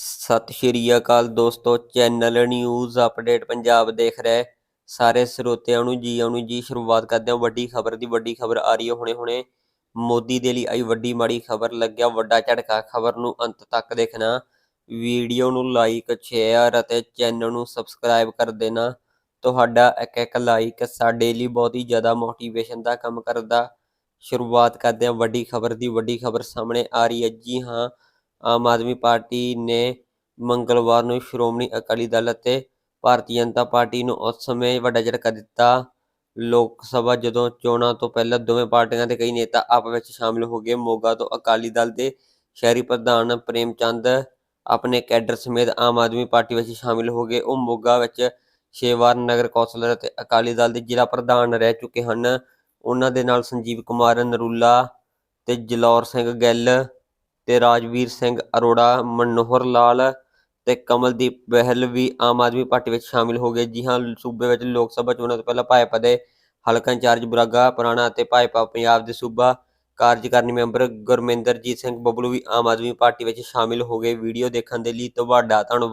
ਸਤਿ ਸ਼੍ਰੀ ਅਕਾਲ ਦੋਸਤੋ, channel news update Punjab ਦੇਖ ਰਹੇ ਸਾਰੇ ਸਰੋਤਿਆਂ ਨੂੰ ਜੀ ਆਉਣ ਨੂੰ ਜੀ ਸ਼ੁਰੂਆਤ ਕਰਦੇ ਹਾਂ। ਵੱਡੀ ਖਬਰ ਦੀ ਵੱਡੀ ਖਬਰ ਆ ਰਹੀ ਹੈ ਹੁਣੇ ਹੁਣੇ। ਮੋਦੀ ਦੇ ਲਈ ਆਈ ਵੱਡੀ ਮਾੜੀ ਖਬਰ, ਲੱਗਿਆ ਵੱਡਾ ਝਟਕਾ। ਖਬਰ ਨੂੰ ਅੰਤ ਤੱਕ ਦੇਖਣਾ। ਵੀਡੀਓ ਨੂੰ ਲਾਈਕ ਸ਼ੇਅਰ ਅਤੇ ਚੈਨਲ ਨੂੰ ਸਬਸਕ੍ਰਾਈਬ ਕਰ ਦੇਣਾ। ਤੁਹਾਡਾ ਇੱਕ ਇੱਕ ਲਾਈਕ ਸਾਡੇ ਲਈ ਬਹੁਤ ਹੀ ਜ਼ਿਆਦਾ ਮੋਟੀਵੇਸ਼ਨ ਦਾ ਕੰਮ ਕਰਦਾ। ਸ਼ੁਰੂਆਤ ਕਰਦੇ ਹਾਂ। ਵੱਡੀ ਖਬਰ ਦੀ ਵੱਡੀ ਖਬਰ ਸਾਹਮਣੇ ਆ ਰਹੀ ਹੈ। ਜੀ ਹਾਂ ਆਮ ਆਦਮੀ ਪਾਰਟੀ ਨੇ ਮੰਗਲਵਾਰ ਨੂੰ ਸ਼੍ਰੋਮਣੀ ਅਕਾਲੀ ਦਲ ਅਤੇ ਭਾਰਤੀ ਜਨਤਾ ਪਾਰਟੀ ਨੂੰ ਉਸ ਸਮੇਂ ਵੱਡਾ ਝਟਕਾ ਦਿੱਤਾ। ਲੋਕ ਸਭਾ ਜਦੋਂ ਚੋਣਾਂ ਤੋਂ ਪਹਿਲਾਂ ਦੋਵੇਂ ਪਾਰਟੀਆਂ ਦੇ ਕਈ ਨੇਤਾ ਆਪਸ ਵਿੱਚ ਸ਼ਾਮਲ ਹੋ ਗਏ। ਮੋਗਾ ਤੋਂ ਅਕਾਲੀ ਦਲ ਦੇ ਸ਼ਹਿਰੀ ਪ੍ਰਧਾਨ ਪ੍ਰੇਮ ਚੰਦ ਆਪਣੇ ਕੈਡਰ ਸਮੇਤ ਆਮ ਆਦਮੀ ਪਾਰਟੀ ਵਿੱਚ ਸ਼ਾਮਿਲ ਹੋ ਗਏ। ਉਹ ਮੋਗਾ ਵਿੱਚ ਛੇ ਵਾਰ ਨਗਰ ਕੌਂਸਲਰ ਅਤੇ ਅਕਾਲੀ ਦਲ ਦੇ ਜ਼ਿਲ੍ਹਾ ਪ੍ਰਧਾਨ ਰਹਿ ਚੁੱਕੇ ਹਨ। ਉਹਨਾਂ ਦੇ ਨਾਲ ਸੰਜੀਵ ਕੁਮਾਰ ਨਰੂਲਾ ਤੇ ਜਲੌਰ ਸਿੰਘ ਗਿੱਲ ਤੇ ਰਾਜਵੀਰ ਸਿੰਘ ਅਰੋੜਾ, ਮਨੋਹਰ ਲਾਲ ਤੇ ਕਮਲਦੀਪ ਬਹਿਲ ਵੀ ਆਮ ਆਦਮੀ ਪਾਰਟੀ ਵਿੱਚ ਸ਼ਾਮਿਲ ਹੋ ਗਏ। ਜੀ ਹਾਂ, ਸੂਬੇ ਵਿੱਚ ਲੋਕ ਸਭਾ ਚੋਣਾਂ ਤੋਂ ਪਹਿਲਾਂ ਭਾਜਪਾ ਦੇ ਹਲਕਾ ਇੰਚਾਰਜ ਬੁਰਾਗਾ ਪੁਰਾਣਾ ਅਤੇ ਭਾਜਪਾ ਪੰਜਾਬ ਦੇ ਸੂਬਾ ਕਾਰਜਕਾਰਨੀ ਮੈਂਬਰ ਗੁਰਮਿੰਦਰਜੀਤ ਸਿੰਘ ਬੱਬਲੂ ਵੀ ਆਮ ਆਦਮੀ ਪਾਰਟੀ ਵਿੱਚ ਸ਼ਾਮਿਲ ਹੋ ਗਏ। ਵੀਡੀਓ ਦੇਖਣ ਦੇ ਲਈ ਤੁਹਾਡਾ ਧੰਨਵਾਦ।